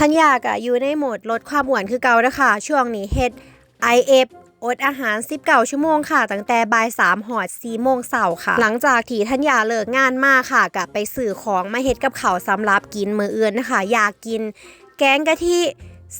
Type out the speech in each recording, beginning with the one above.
ทัญญากะอยู่ในโหมดลดความอ้วนคือเก่าเด้อค่ะช่วงนี้เฮ็ด IF อดอาหาร 19 ชั่วโมงค่ะ ตั้งแต่บ่าย3หอด4โมงเช้าค่ะ หลังจากที่ทัญญาเลิกงานมาค่ะกะไปสื่อของมาเฮ็ดกับเขาสำหรับกินมื้ออื่นนะคะ อยากกินแกงกะทิ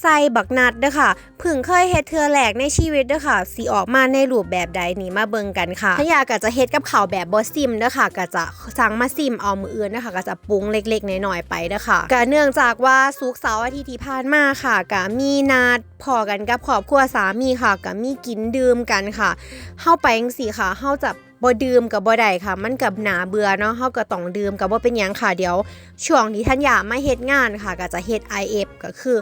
ใส่บักนัดเด้อค่ะเพิ่งเคยเฮ็ดเทือแรกในชีวิตเด้อค่ะสิออกมาในรูปแบบใดนี่มาเบิ่งกันค่ะทัญญาก็จะเฮ็ดกับข้าวแบบบ่ซิมเด้อค่ะก็จะสั่งมาซิมเอามืออื่นนะคะก็จะปรุงเล็กๆน้อยๆไปเด้อค่ะก็เนื่องจากว่าสุกเสาร์อาทิตย์ที่ผ่านมาค่ะก็มีนัดพอกันกับครอบครัวสามีค่ะก็มีกินดื่มกันค่ะเฮาไปจังซี่ค่ะเฮาจะบ่ดื่มกับบ่ได้ค่ะ มันกับหนาเบื่อเนาะเฮาก็ต้องดื่มกับบ่เป็นหยังค่ะเดี๋ยว ช่วงที่ทัญญามาเฮ็ดงานค่ะ ก็จะเฮ็ด IF ก็คือ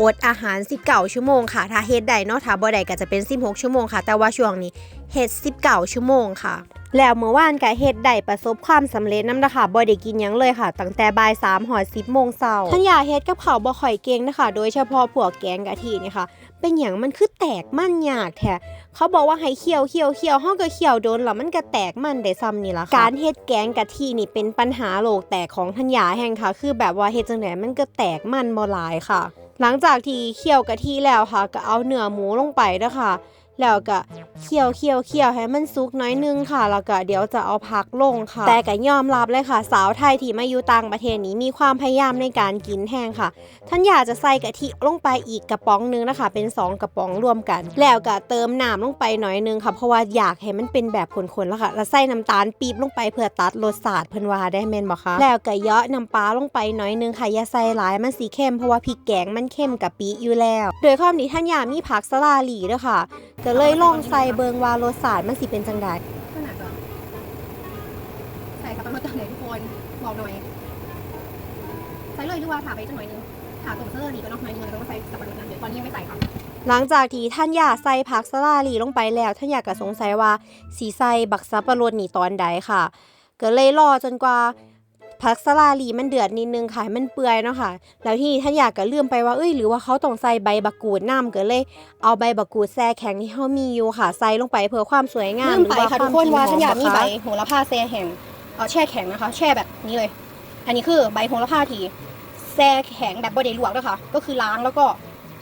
อดอาหาร 19 ชั่วโมงค่ะ ถ้าเฮ็ดได้เนาะถ้าบ่ได้ก็จะเป็น 16 ชั่วโมงค่ะ แต่ว่าช่วงนี้เฮ็ด 19 ชั่วโมงค่ะ แล้วเมื่อวานก็เฮ็ดได้ประสบความสำเร็จนำนะคะบ่ได้กินหยังเลยค่ะ ตั้งแต่บ่าย3หอด10โมงเช้าทัญญาเฮ็ดกับข้าวบ่ค่อยเก่งนะคะ โดยเฉพาะพวกแกงกะทินี่ค่ะ เป็นหยังมันคือแตกมันยากแท้เขาบอกว่าให้เคี่ยวเคี่ยวเคี่ยวเฮาก็เคี่ยวโดนแล้วมันก็แตกมันได้ซ้ำนี่ล่ะค่ะการเฮ็ดแกงกะทินี่เป็นปัญหาโลกแตกของทัญญาแห่งค่ะ คือแบบว่าเฮ็ดจังไดมันก็แตกมันบ่หลายค่ะ หลังจากที่เคี่ยวกะทิแล้วค่ะก็เอาเนื้อหมูลงไปนะคะ แล้วก็เคี่ยวเคี่ยวเคี่ยวให้มันสุกน้อยนึงค่ะ แล้วก็เดี๋ยวจะเอาพักลงค่ะ แต่ก็ยอมรับเลยค่ะ สาวไทยที่มาอยู่ต่างประเทศนี้มีความพยายามในการกินแห้งค่ะ ท่านอยากจะใส่กะทิลงไปอีกกระป๋องนึงนะคะ เป็น 2 กระป๋องรวมกัน แล้วก็เติมน้ำลงไปหน่อยนึงค่ะ เพราะว่าอยากให้มันเป็นแบบขนๆแล้วค่ะ แล้วใส่น้ำตาลปี๊บลงไปเพื่อตัดรสชาติเพิ่นว่าได้แม่นบ่คะ แล้วก็เยาะน้ำปลาลงไปหน่อยนึงค่ะ อย่าใส่หลายมันสีเข้มเพราะว่าพริกแกงมันเข้มกะปิอยู่แล้ว โดยความที่ท่านอยากมีผักสลาหลีด้วยค่ะก็เลยลองใส่เบิงว่ารสชาติมันสิเป็นจังไดก็น่าจะใส่กับประมาณไหนทุกคนบอกหน่อยใส่เลยหรือว่าถาไปจังหน่อยนึงถาตรงเซอร์นี่ก็น้องหน่อยนึงแล้วก็ใส่สับปะรดนั่นเดี๋ยวตอนนี้ยังไม่ใส่ค่ะหลังจากที่ท่านอยากใส่ผักสลาลีลงไปแล้วท่านอยากก็สงสัยว่าสีใส่บักซับปะรดนี่ตอนใดค่ะ ก็เลยรอจนกว่า ผักสลาลีมันเดือดนิดนึงค่ะมันเปื่อยเนาะค่ะ แล้วที่ท่านอยากก็ลืมไปว่าเอ้ยหรือว่าเขาต้องใส่ใบบักกูดน้ำก็เลย เอาใบบักกูดแซ่แข็งที่เขามีอยู่ค่ะ ใส่ลงไปเพื่อความสวยงามลืมไปค่ะทุกคนว่าฉันอยากมีใบโหระพาแช่แข็งเออแช่แข็งนะคะ แช่แบบนี้เลย อันนี้คือใบโหระพาทีแช่แข็งแบบบ่ได้ลวกด้วยค่ะก็คือล้างแล้วก็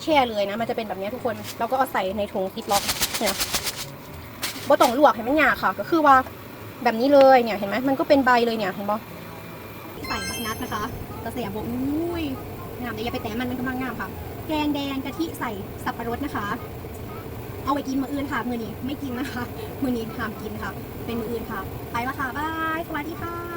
แช่เลยนะ มันจะเป็นแบบนี้ทุกคนแล้วก็เอาใส่ในถุงซิปล็อกเนี่ยบ่ต้องลวกให้มันหยาค่ะ ก็คือว่าแบบนี้เลยเนี่ยเห็นไหมมันก็เป็นใบเลยเนี่ยเห็นปะ ใส่บักนัดนะคะกระเสียบอุ้ยงามแต่อย่าไปแตะมันมันกำลังงามค่ะ แกงแดงกะทิใส่สับปะรดนะคะ เอาไปกินมืออื่นค่ะ มือนี้ไม่กินนะคะ มือนี้ห้ามกินค่ะ เป็นมืออื่นค่ะ ไปละค่ะบายสวัสดีค่ะ